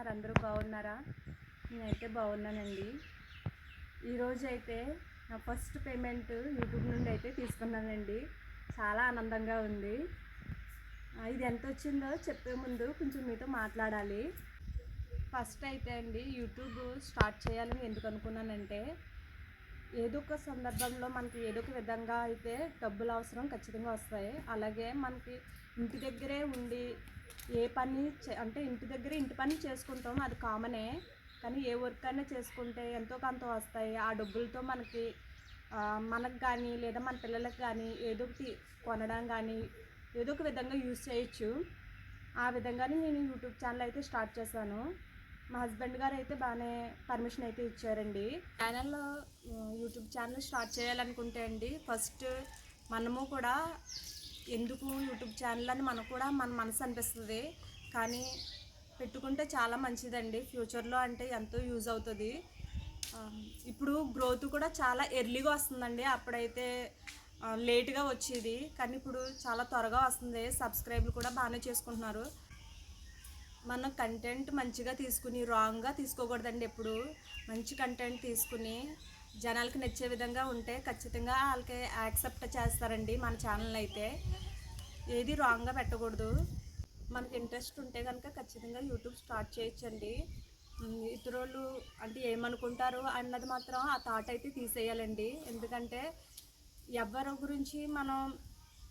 ఉన్నారు అందరూ బాగున్నారా? నేనైతే బాగున్నానండి. ఈరోజు అయితే నా ఫస్ట్ పేమెంట్ యూట్యూబ్ నుండి అయితే తీసుకున్నానండి. చాలా ఆనందంగా ఉంది. ఇది ఎంత వచ్చిందో చెప్పే ముందు కొంచెం మీతో మాట్లాడాలి. ఫస్ట్ అయితే అండి యూట్యూబ్ స్టార్ట్ చేయాలని ఎందుకు అనుకున్నానంటే ఏదో ఒక సందర్భంలో మనకి ఏదో ఒక విధంగా అయితే డబ్బులు అవసరం ఖచ్చితంగా వస్తాయి. అలాగే మనకి ఇంటి దగ్గరే ఉండి ఏ పని చే- అంటే ఇంటి దగ్గరే ఇంటి పని చేసుకుంటాం అది కామనే. కానీ ఏ వర్క్ అయినా చేసుకుంటే ఎంతో కొంత వస్తాయి. ఆ డబ్బులతో మనకి మనకు కానీ లేదా మన పిల్లలకు కానీ ఏదో ఒకటి కొనడం కానీ ఏదో ఒక విధంగా యూజ్ చేయొచ్చు. ఆ విధంగానే నేను యూట్యూబ్ ఛానల్ అయితే స్టార్ట్ చేశాను. మా హస్బెండ్ గారు అయితే బాగానే పర్మిషన్ అయితే ఇచ్చారండి. ఛానల్లో యూట్యూబ్ ఛానల్ స్టార్ట్ చేయాలనుకుంటే అండి ఫస్ట్ మనము కూడా ఎందుకు యూట్యూబ్ ఛానల్ అని మనకు కూడా మన మనసు అనిపిస్తుంది. కానీ పెట్టుకుంటే చాలా మంచిదండి. ఫ్యూచర్లో అంటే ఎంతో యూజ్ అవుతుంది. ఇప్పుడు గ్రోత్ కూడా చాలా ఎర్లీగా వస్తుందండి. అప్పుడైతే లేట్గా వచ్చేది. కానీ ఇప్పుడు చాలా త్వరగా వస్తుంది. సబ్స్క్రైబ్లు కూడా బాగానే చేసుకుంటున్నారు. మనం కంటెంట్ మంచిగా తీసుకుని రాంగ్గా తీసుకోకూడదండి ఎప్పుడు. మంచి కంటెంట్ తీసుకుని జనాలకి నచ్చే విధంగా ఉంటే ఖచ్చితంగా వాళ్ళకి యాక్సెప్ట్ చేస్తారండి మన ఛానల్ అయితే. ఏది రాంగ్గా పెట్టకూడదు. మనకి ఇంట్రెస్ట్ ఉంటే కనుక ఖచ్చితంగా యూట్యూబ్ స్టార్ట్ చేయొచ్చండి. ఇతరులు అంటే ఏమనుకుంటారు అన్నది మాత్రం ఆ థాట్ అయితే తీసేయాలండి. ఎందుకంటే ఎవరి గురించి మనం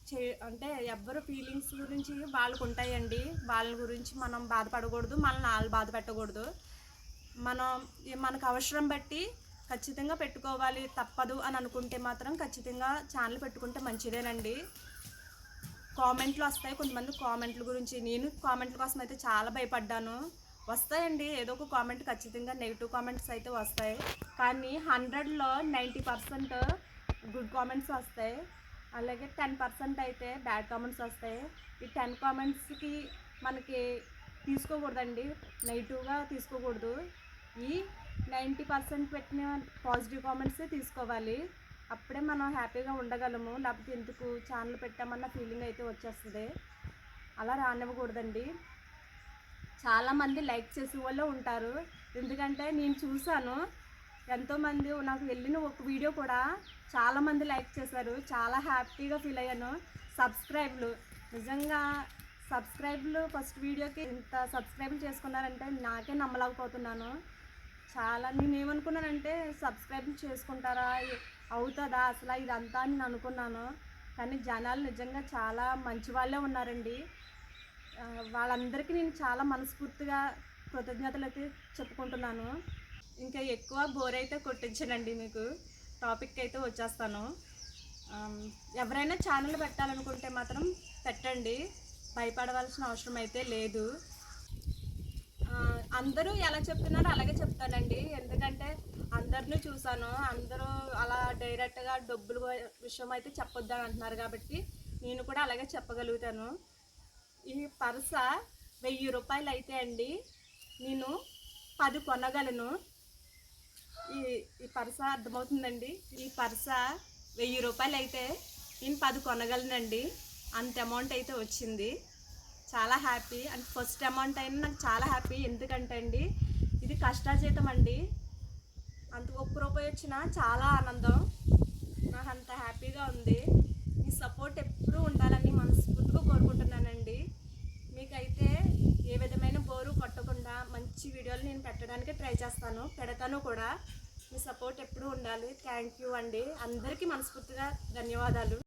చే అంటే ఎవ్వరు ఫీలింగ్స్ గురించి వాళ్ళకు ఉంటాయండి వాళ్ళ గురించి మనం బాధపడకూడదు మనల్ని వాళ్ళు బాధ పెట్టకూడదు. మనం మనకు అవసరం బట్టి ఖచ్చితంగా పెట్టుకోవాలి తప్పదు అని అనుకుంటే మాత్రం ఖచ్చితంగా ఛానల్ పెట్టుకుంటే మంచిదేనండి. కామెంట్లు వస్తాయి కొంతమంది కామెంట్ల గురించి. నేను కామెంట్ల కోసం అయితే చాలా భయపడ్డాను. వస్తాయండి ఏదో ఒక కామెంట్ ఖచ్చితంగా నెగిటివ్ కామెంట్స్ అయితే వస్తాయి. కానీ హండ్రెడ్లో నైంటీ పర్సెంట్ గుడ్ కామెంట్స్ వస్తాయి. అలాగే టెన్ పర్సెంట్ అయితే బ్యాడ్ కామెంట్స్ వస్తాయి. ఈ టెన్ కామెంట్స్కి మనకి తీసుకోకూడదండి. నెగిటివ్గా తీసుకోకూడదు. ఈ నైంటీ పర్సెంట్ పెట్టిన పాజిటివ్ కామెంట్సే తీసుకోవాలి. అప్పుడే మనం హ్యాపీగా ఉండగలము. లేకపోతే ఎందుకు ఛానల్ పెట్టామన్న ఫీలింగ్ అయితే వచ్చేస్తుంది. అలా రానివ్వకూడదండి. చాలామంది లైక్ చేసే వాళ్ళు ఉంటారు. ఎందుకంటే నేను చూశాను. ఎంతోమంది నాకు వెళ్ళిన ఒక వీడియో కూడా చాలామంది లైక్ చేశారు. చాలా హ్యాపీగా ఫీల్ అయ్యాను. సబ్స్క్రైబ్లు నిజంగా సబ్స్క్రైబ్లు ఫస్ట్ వీడియోకి ఇంత సబ్స్క్రైబ్లు చేసుకున్నారంటే నాకే నమ్మలేకపోతున్నాను. చాలా నేను ఏమనుకున్నానంటే సబ్స్క్రైబ్ చేసుకుంటారా? అవుతుందా? అసలు ఇదంతా అని నేను అనుకున్నాను. కానీ జనాలు నిజంగా చాలా మంచి వాళ్ళే ఉన్నారండి. వాళ్ళందరికీ నేను చాలా మనస్ఫూర్తిగా కృతజ్ఞతలు అయితే చెప్పుకుంటున్నాను. ఇంకా ఎక్కువ బోర్ అయితే కొట్టించనండి మీకు. టాపిక్ అయితే వచ్చేస్తాను. ఎవరైనా ఛానల్ పెట్టాలనుకుంటే మాత్రం పెట్టండి. భయపడవలసిన అవసరం అయితే లేదు. అందరూ ఎలా చెప్తున్నారో అలాగే చెప్తానండి. ఎందుకంటే అందరినీ చూశాను. అందరూ అలా డైరెక్ట్గా డబ్బులు విషయం అయితే చెప్పొద్దు అని అంటున్నారు కాబట్టి నేను కూడా అలాగే చెప్పగలుగుతాను. ఈ పర్స వెయ్యి రూపాయలు అయితే అండి. నేను పది కొనగలను. ఈ ఈ పరస అర్థమవుతుందండి? ఈ పరస వెయ్యి రూపాయలు అయితే నేను పది కొనగలనండి. అంత అమౌంట్ అయితే వచ్చింది. చాలా హ్యాపీ అండ్ ఫస్ట్ అమౌంట్ అయినా నాకు చాలా హ్యాపీ ఎందుకంటే అండి ఇది కష్టాజీతం అండి. అంత ఒక్క రూపాయి వచ్చినా చాలా ఆనందం. నాకు అంత హ్యాపీగా ఉంది మీ సపోర్ట్ ఎప్పుడూ ఉండాలని మనస్ఫూర్తిగా కోరుకుంటున్నానండి మీకైతే ఏ విధమైన బోరు కొట్టకుండా మంచి వీడియోలు నేను పెట్టడానికి ట్రై చేస్తాను. పెడతాను కూడా. మీ సపోర్ట్ ఎప్పుడూ ఉండాలి. థ్యాంక్ యూ అండి. అందరికీ మనస్ఫూర్తిగా ధన్యవాదాలు.